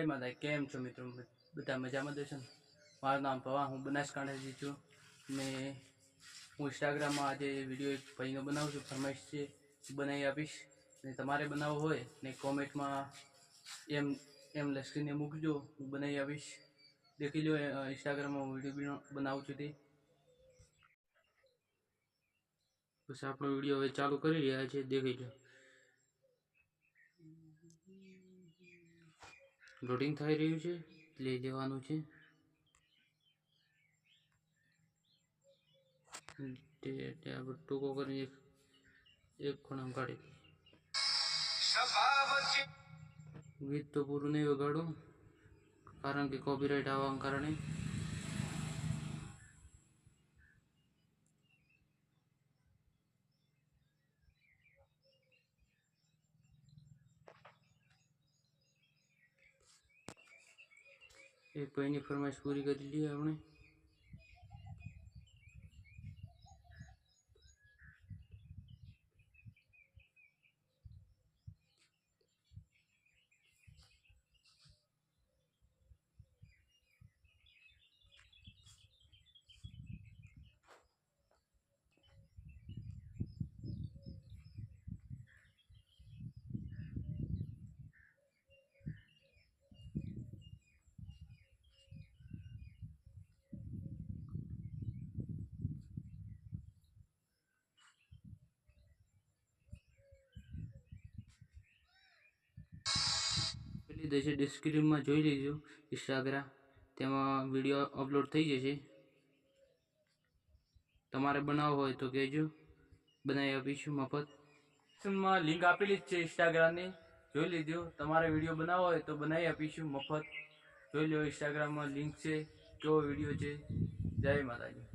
એ માતા કેમ છો મિત્રો? બધા મજામાં દેશો ને? મારું નામ પવા હું બનાસકાંઠાથી છું. ને હું ઇન્સ્ટાગ્રામમાં આજે વીડિયો એક ભાઈનો બનાવું છું, ફરમાઈશ છે બનાવી આપીશ. ને તમારે બનાવવો હોય ને કોમેન્ટમાં એમ એમ લખીને મૂકજો, હું બનાવી આપીશ. દેખી લો ઇન્સ્ટાગ્રામમાં વીડિયો બનાવું છું તે. બસ આપણો વીડિયો હવે ચાલુ કરી રહ્યા છે, દેખી લો લોડિંગ થઈ રહ્યું છે, લઈ લેવાનું છે. ટૂંકો કરીને એક એક ખૂણામાં કાઢી. ગીત તો પૂરું નહીં વગાડું, કારણ કે કોપીરાઇટ આવવાના કારણે. એક ભાઈની ફરમાઈશ પૂરી કરી લઈએ આપણે. પેલી છે. ડિસ્ક્રિપ્શનમાં જોઈ લેજો. ઇન્સ્ટાગ્રામ તેમાં વીડિયો અપલોડ થઈ જશે. તમારે બનાવવો હોય તો કહેજો. બનાવી આપીશું મફત. ડિસ્ક્રિપ્શનમાં લિંક આપેલી જ છે ઇન્સ્ટાગ્રામની જોઈ લેજો. તમારે વીડિયો બનાવવો હોય તો બનાવી આપીશું મફત. જોઈ લો ઇન્સ્ટાગ્રામમાં લિંક છે. કેવો વીડિયો છે. જય માતાજી.